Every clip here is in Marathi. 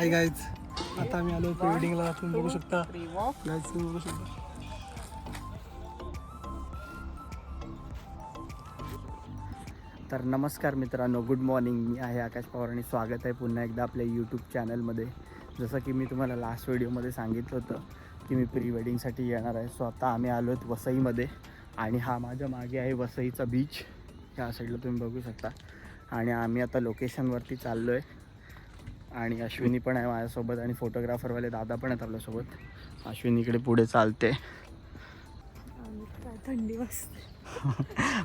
हाय गाईज आता आम्ही आलो प्री वेडिंगला तुम्ही बघू शकता. गाईज तुम्ही बघू शकता. तर नमस्कार मित्रांनो गुड मॉर्निंग मी आहे आकाश पवार आणि स्वागत आहे पुन्हा एकदा आपल्या यूट्यूब चॅनलमध्ये जसं की मी तुम्हाला लास्ट व्हिडिओमध्ये सांगितलं होतं की मी प्री वेडिंगसाठी येणार आहे. सो आता आम्ही आलो आहेत वसईमध्ये आणि हा माझ्या मागे आहे वसईचा बीच ह्या साईडला तुम्ही बघू शकता. आणि आम्ही आता लोकेशनवरती चाललो आहे आणि अश्विनी पण आहे माझ्यासोबत आणि फोटोग्राफरवाले दादा पण आहेत आपल्यासोबत. अश्विनी इकडे पुढे चालते. थंडी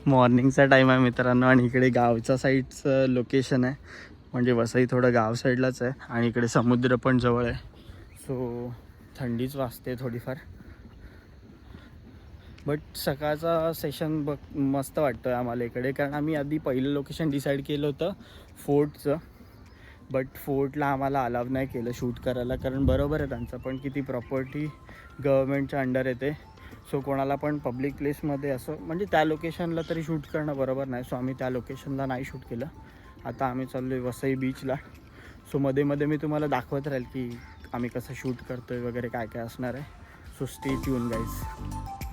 मॉर्निंगचा टाईम आहे मित्रांनो आणि इकडे गावच्या साईडचं लोकेशन आहे. म्हणजे वसई थोडं गाव साईडलाच आहे आणि इकडे समुद्र पण जवळ आहे. सो थंडीच वाजते थोडीफार. बट सकाळचा सेशन बघ मस्त वाटतं आहे आम्हाला इकडे. कारण आम्ही आधी पहिलं लोकेशन डिसाईड केलं होतं फोर्टचं बट फोर्टला आम्हाला अलाव नाही केलं शूट करायला कारण बरोबर आहे त्यांचं पण की ती प्रॉपर्टी गव्हर्मेंटच्या अंडर येते. सो कोणाला पण पब्लिक प्लेसमध्ये असं म्हणजे त्या लोकेशनला तरी शूट करणं बरोबर नाही. सो आम्ही त्या लोकेशनला नाही शूट केलं. आता आम्ही चाललो आहे वसई बीचला सो मध्ये मध्ये मी तुम्हाला दाखवत राहील की आम्ही कसं शूट करतो आहे वगैरे काय काय असणार आहे. सो स्टे ट्यून गाईज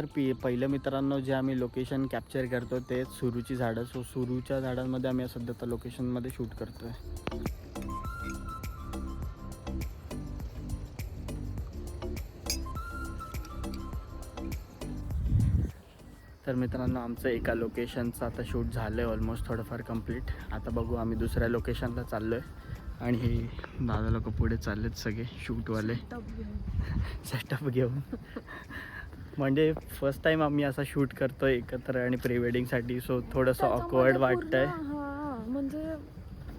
तर पी पहिलं मित्रांनो जे आम्ही लोकेशन कॅप्चर करतो ते सुरूची झाडं. सो सुरूच्या झाडांमध्ये आम्ही सध्या त्या लोकेशनमध्ये शूट करतो आहे तर मित्रांनो आमचं एका लोकेशनचं आता शूट झालं आहे ऑलमोस्ट थोडंफार कंप्लीट आता बघू आम्ही दुसऱ्या लोकेशनला चाललो आहे आणि हे दादा लोक पुढे चाललेत सगळे शूटवाले सेटअप घेऊन. म्हणजे फर्स्ट टाइम आम्ही असा शूट करतोय एकत्र आणि प्री वेडिंगसाठी सो थोडंसं ऑकवर्ड वाटतंय. हा म्हणजे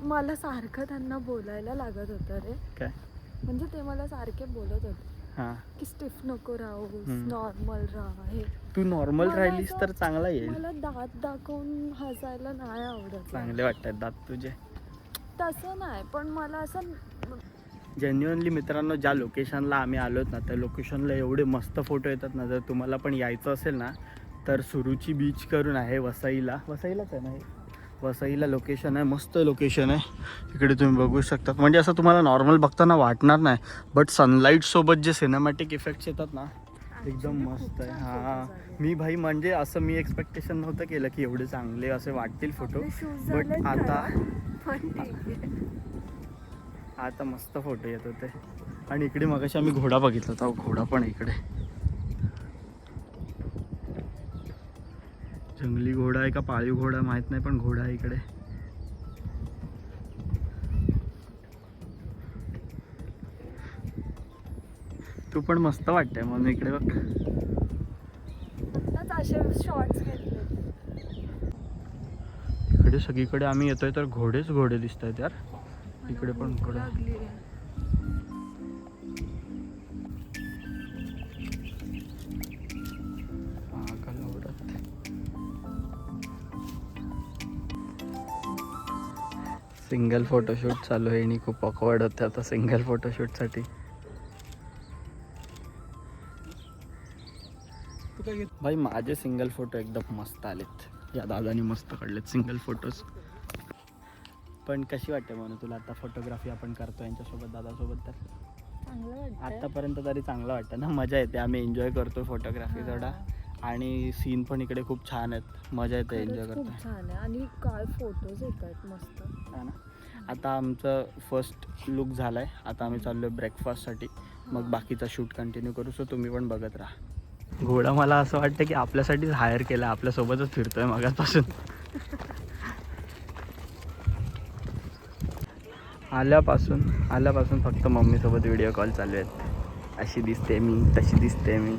मला सारखं त्यांना बोलायला लागत होतं रे. काय? म्हणजे ते मला सारखे बोलत होते. हां. की स्टिफ नको राहू. नॉर्मल राहा हे. तू नॉर्मल मला राहिलीस तर चांगला येईल मला दात दाखवून हसायला नाही आवडत. चांगले वाटतात दात तुझे. तसं नाही पण मला असं जेन्युअनली मित्रांनो ज्या लोकेशनला आम्ही आलोत ना त्या लोकेशनला एवढे मस्त फोटो येतात ना जर तुम्हाला पण यायचं असेल ना तर सुरुची बीच करून आहे वसईला. वसईलाच आहे ना? वसईला लोकेशन आहे मस्त लोकेशन आहे. इकडे तुम्ही बघू शकता. म्हणजे असं तुम्हाला नॉर्मल बघताना वाटणार नाही बट सनलाईट सोबत जे सिनेमॅटिक इफेक्ट्स येतात ना एकदम मस्त आहे. हां. मी भाई म्हणजे असं मी एक्सपेक्टेशन नव्हतं केलं की एवढे चांगले असे वाटतील फोटो बट आता आता मस्त फोटो येत होते. आणि इकडे मगाशी आम्ही घोडा बघितला होता. घोडा पण इकडे. जंगली घोडा आहे का पाळीव घोडा माहीत नाही पण घोडा आहे इकडे. तू पण मस्त वाटतंय म्हणून इकडे बघ. असे शॉर्ट्स इकडे सगळीकडे आम्ही येतोय तर घोडेच घोडे दिसत आहेत यार. इकडे पण लागली. सिंगल फोटोशूट चालू आहे आणि खूप ऑकवर्ड होते आता सिंगल फोटोशूटसाठी भाई माझे सिंगल फोटो एकदम मस्त आलेत. या दादानी मस्त काढलेत सिंगल फोटोज. पण कशी वाटते म्हणून तुला आता फोटोग्राफी आपण करतो यांच्यासोबत दादासोबत तर? चांगलं वाटतं आतापर्यंत तरी चांगलं वाटतं ना मजा येते. आम्ही एन्जॉय करतो फोटोग्राफी थोडा. आणि सीन पण इकडे खूप छान आहेत. मजा येते एन्जॉय खरंच खूप करता छान आहे. आणि काय फोटोज येत आहेत मस्त. हा ना? आता आमचं फर्स्ट लुक झाला आहे आता आम्ही चाललो आहे ब्रेकफास्टसाठी मग बाकीचा शूट कंटिन्यू करू. सो तुम्ही पण बघत राहा. घोडा मला असं वाटतं की आपल्यासाठीच हायर केला आपल्यासोबतच फिरतोय मगापासून. आल्यापासून आल्यापासून फक्त मम्मीसोबत व्हिडिओ कॉल चालू आहेत. अशी दिसते मी तशी दिसते मी.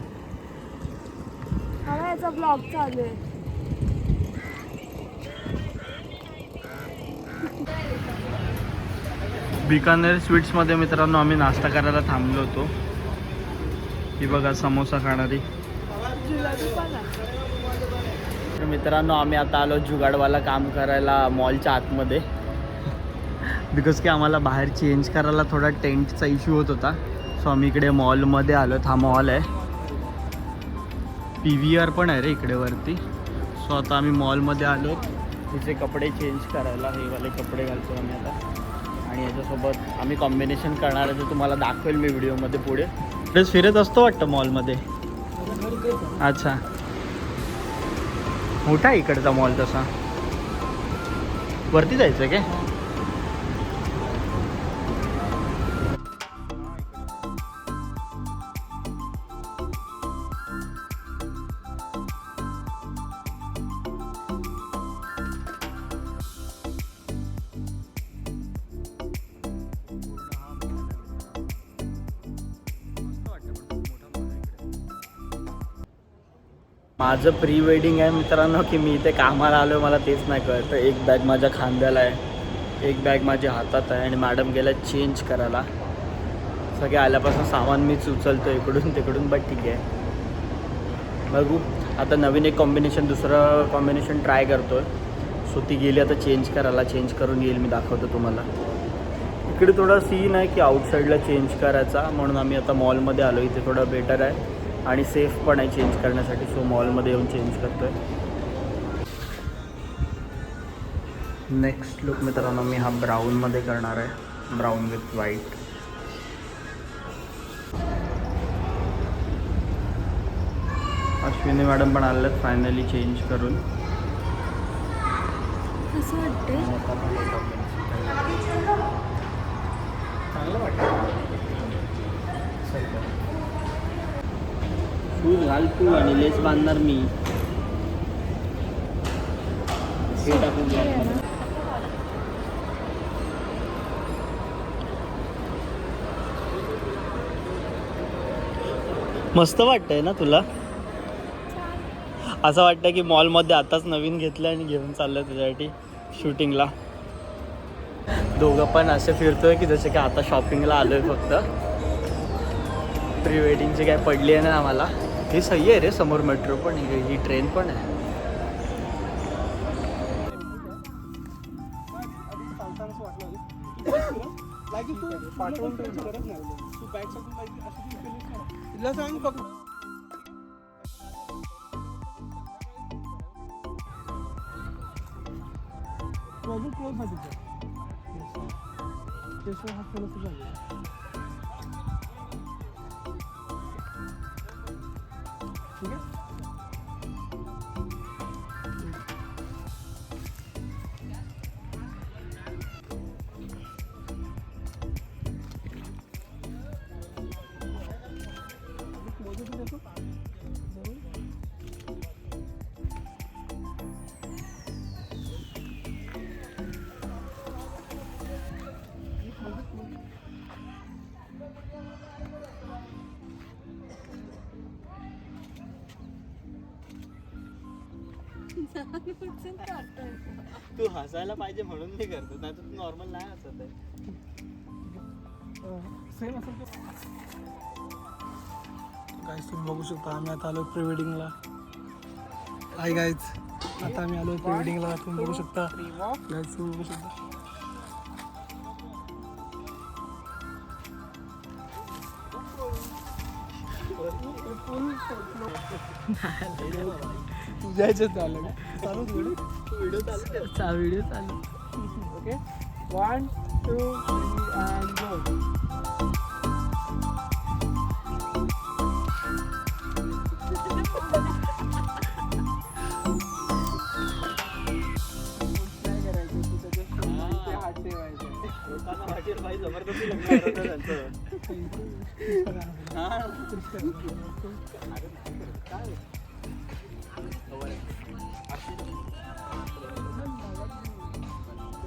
याचा ब्लॉग चालू आहे. बिकानेर स्वीट्समध्ये मित्रांनो आम्ही नाश्ता करायला थांबलो होतो. ही बघा समोसा खाणारी. मित्रांनो आम्ही आता आलो जुगाडवाला काम करायला मॉलच्या आतमध्ये. बिकॉज की आम्हाला बाहेर चेंज करायला थोडा टेंटचा इश्यू होत होता. सो आम्ही इकडे मॉलमध्ये आलो. हा मॉल आहे. पी व्ही आर पण आहे रे इकडे वरती. सो आता आम्ही मॉलमध्ये आलो. तिचे कपडे चेंज करायला हे वाले कपडे घालतो आम्ही आता. आणि याच्यासोबत आम्ही कॉम्बिनेशन करणार आहे ते तुम्हाला दाखवेल मी व्हिडिओमध्ये पुढे. इकडेच फिरत असतो वाटतं मॉलमध्ये अच्छा. मोठा आहे इकडचा मॉल तसा. वरती जायचं काय? माझं प्री वेडिंग आहे मित्रांनो की मी इथे कामाला आलो मला तेच नाही कळतं. एक बॅग माझ्या खांद्याला आहे एक बॅग माझ्या हातात आहे आणि मॅडम गेल्या चेंज करायला. सगळे आल्यापासून सामान मीच उचलतो इकडून तिकडून बट ठीक आहे. बघू. आता नवीन एक कॉम्बिनेशन दुसरं कॉम्बिनेशन ट्राय करतो सो ती गेली आता चेंज करायला चेंज करून येईल मी दाखवतो तुम्हाला. इकडे थोडा सीन आहे की आउटसाईडला चेंज करायचा म्हणून आम्ही आता मॉलमध्ये आलो इथे थोडं बेटर आहे. आणि सेफ पण आहे चेंज करण्यासाठी. सो मॉलमध्ये येऊन चेंज करतोय. नेक्स्ट लुक मित्रांनो मी हा ब्राऊनमध्ये करणार आहे. Brown with white Ashwini madam पण आलेत फायनली चेंज करून. चांगलं वाटतं शूज घाल तू आणि लेस बांधणार मी. हे टाकून घ्या. मस्त वाटतंय ना तुला? असं वाटतं की मॉलमध्ये आताच नवीन घेतलं आणि घेऊन चाललं तुझ्यासाठी शूटिंगला. दोघं पण असे फिरतोय की जसे की आता शॉपिंगला आलोय फक्त. प्री वेडिंगची काय पडली आहे ना आम्हाला. ही सही आहे रे समोर मेट्रो पण ही। ट्रेन पण आहे पाठवून तू हसायला पाहिजे म्हणून मी करतो नाही तर तू नॉर्मल नाही हसत आहे. सेम असेल तर गाईज तुम्ही बघू शकता आम्ही आता आलो प्री वेडिंगला हाय गाईज आता आम्ही आलो प्री वेडिंगला तुम्ही बघू शकता. गाईज तुम्ही बघू शकता. तुझ्या ह्याच्यात झालं चालू व्हिडिओ चालू व्हिडिओ चालू. Okay. One two three and go जबरदस्ती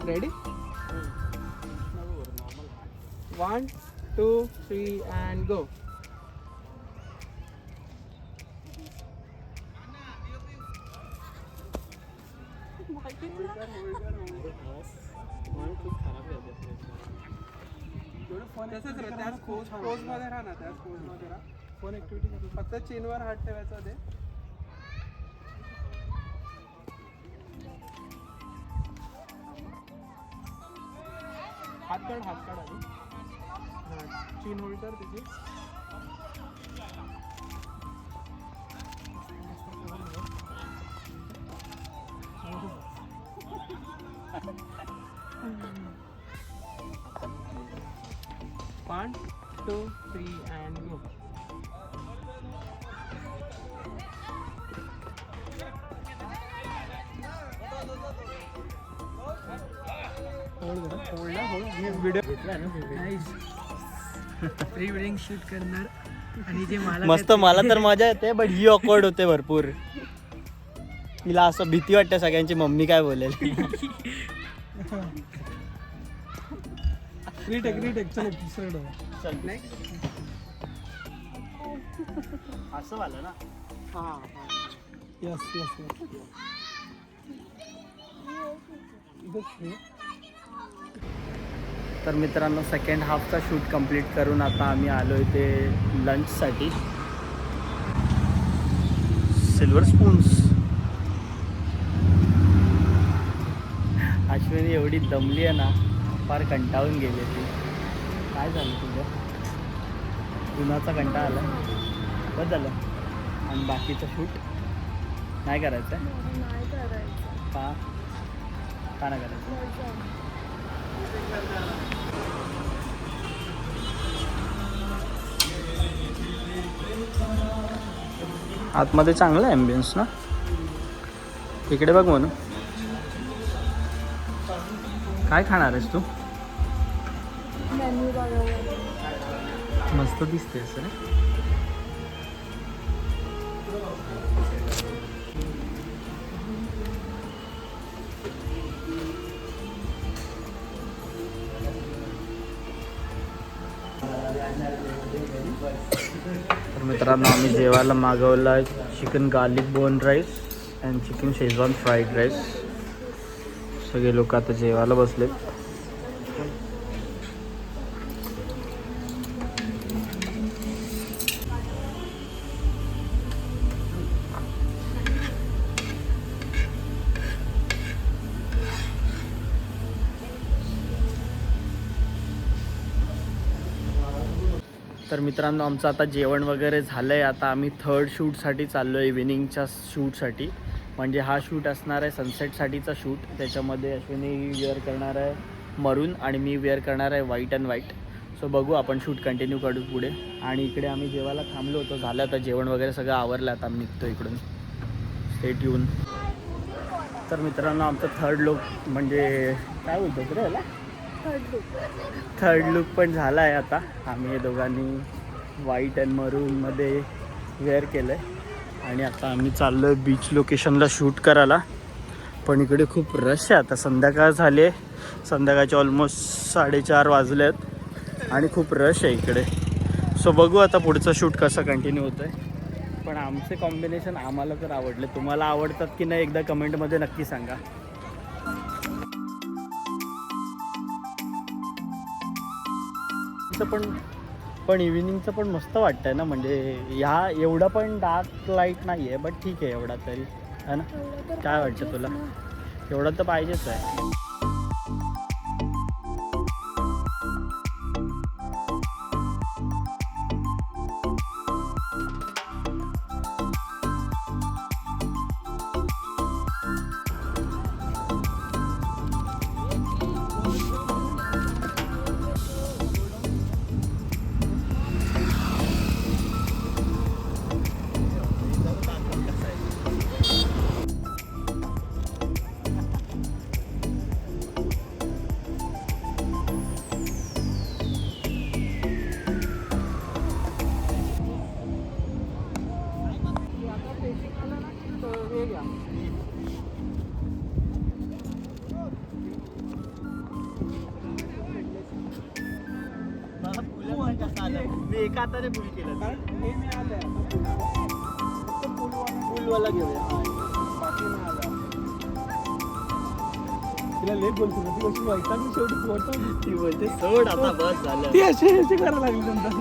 Ready? One, two, three, and go. Phone activity फक्त चेनवर हात ठेवायचं ते काढ हात काढ आधी चीन होल्ड कर त्याची One, two, three, and go. Pre wedding shoot करणार. आणि जे मला मस्त मला तर मजा येते बट ही ऑकवर्ड होते भरपूर. तिला असं भीती वाटते सगळ्यांची मम्मी काय बोलेल? रिटेक रिटेक चलो दुसरं असं झालं ना? यस यस यस तर मित्रांनो सेकंड हाफचा शूट कंप्लीट करून आता आम्ही आलो इथे लंचसाठी सिल्वर स्पून्स अश्विनी एवढी दमली आहे ना फार कंटाळून गेली ती काय झालं तुझं? उन्हाचा कंटाळा आला? बस झालं. आणि बाकीचं शूट नाही करायचं? आहे नाही करायचं. का? का नाही करायचं. आतमध्ये चांगलं ॲम्बियन्स ना? इकडे बघ म्हणून काय खाणार आहेस तू? मस्त दिसते सर तर मित्रांनो आम्ही जेवायला मागवलं आहे chicken garlic bone rice and chicken schezwan fried rice सगळे लोक आता जेवायला बसलेत. मित्रांनो आमचं आता जेवण वगैरे झालं आहे आता आम्ही थर्ड शूटसाठी चाललो आहे इव्हिनिंगच्या शूटसाठी म्हणजे हा शूट असणार आहे सनसेटसाठीचा शूट त्याच्यामध्ये अश्विनी वेअर करणार आहे मरून आणि मी वेअर करणार आहे व्हाईट अँड व्हाईट सो बघू आपण शूट कंटिन्यू करू पुढे. आणि इकडे आम्ही जेवायला थांबलो होतो. झालं आता जेवण वगैरे सगळं आवरलं. आता आम्ही निघतो इकडून. स्टेट येऊन तर मित्रांनो आमचं थर्ड लुक म्हणजे काय बोलतो रे याला? थर्ड लुक थर्ड लुक पण झाला आहे आता. आम्ही दोघांनी व्हाईट अँड मरूनमध्ये वेअर केलं आहे आणि आता आम्ही चाललो आहे बीच लोकेशनला शूट करायला. पण इकडे खूप रश आहे. आता संध्याकाळ झाली आहे. संध्याकाळचे ऑलमोस्ट साडेचार वाजले आहेत आणि खूप रश आहे इकडे. सो बघू आता पुढचं शूट कसं कंटिन्यू होतं आहे पण आमचे कॉम्बिनेशन आम्हाला तर आवडले. तुम्हाला आवडतात की नाही एकदा कमेंटमध्ये नक्की सांगा. पण पण इव्हिनिंगचं पण मस्त वाटतंय ना? म्हणजे ह्या एवढा पण डार्क लाइट नाही आहे बट ठीक आहे एवढा तरी. है ना? काय वाटतं तुला? एवढं तर पाहिजेच आहे. मी एका हाताने फुल केलं. कारण हे मी घेऊया. तिला लेट बोलतो ना, ती कशी वैतागली शेवटी पोहोचतो ती बोलते सोड आता बस झालं. ती अशी अशी करायला लागली नंतर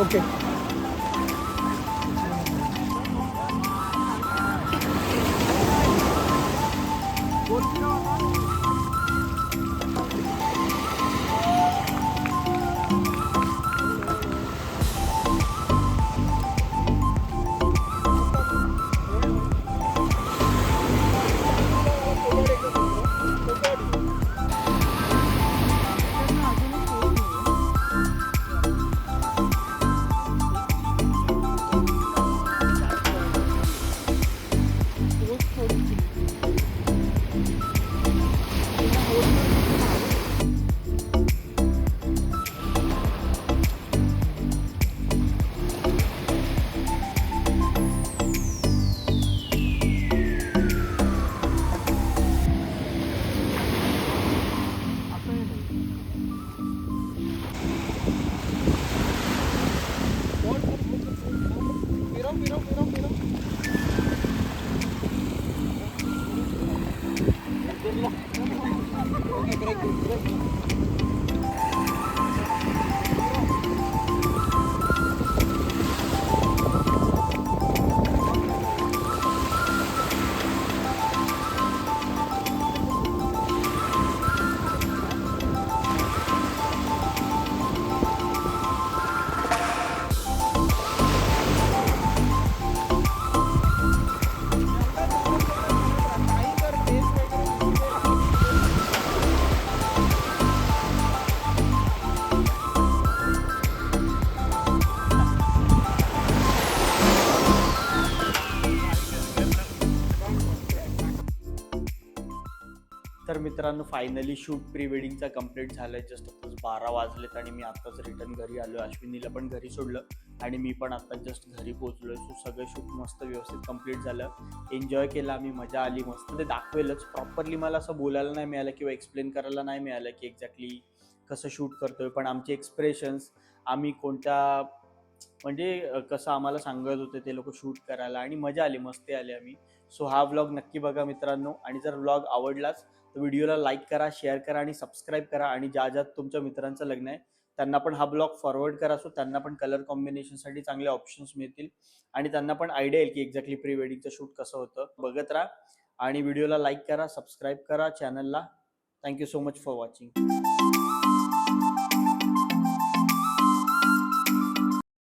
Okay. ओके तर मित्रांनो फायनली शूट प्री वेडिंगचा कंप्लीट आहे जस्ट आताच बारा वाजलेत आणि मी आत्ताच रिटर्न घरी आलो अश्विनीला पण घरी सोडलं आणि मी पण आता जस्ट घरी पोहोचलोय. सो सगळं शूट मस्त व्यवस्थित कंप्लीट झालं. एन्जॉय केला आम्ही मजा आली. मस्त ते दाखवेलच. प्रॉपरली मला असं बोलायला नाही मिळालं किंवा एक्सप्लेन करायला नाही मिळालं की एक्झॅक्टली कसं शूट करतोय. पण आमचे एक्सप्रेशन्स आम्ही कोणत्या म्हणजे कसं आम्हाला सांगत होते ते लोक शूट करायला. आणि मजा आली मस्ती आली आम्ही. सो हा व्लॉग नक्की बघा मित्रांनो. आणि जर व्लॉग आवडलाच तर व्हिडिओला लाईक करा शेअर करा आणि सबस्क्राईब करा. आणि ज्या ज्या तुमच्या मित्रांचं लग्न आहे त्यांना पण हा ब्लॉग फॉरवर्ड करा. सो त्यांना पण कलर कॉम्बिनेशनसाठी चांगले ऑप्शन्स मिळतील. आणि त्यांना पण आयडिया येईल की एक्झॅक्टली प्री वेडिंगचं शूट कसं होतं. बघत राहा. आणि व्हिडिओला लाईक करा सबस्क्राईब करा चॅनलला thank you so much for watching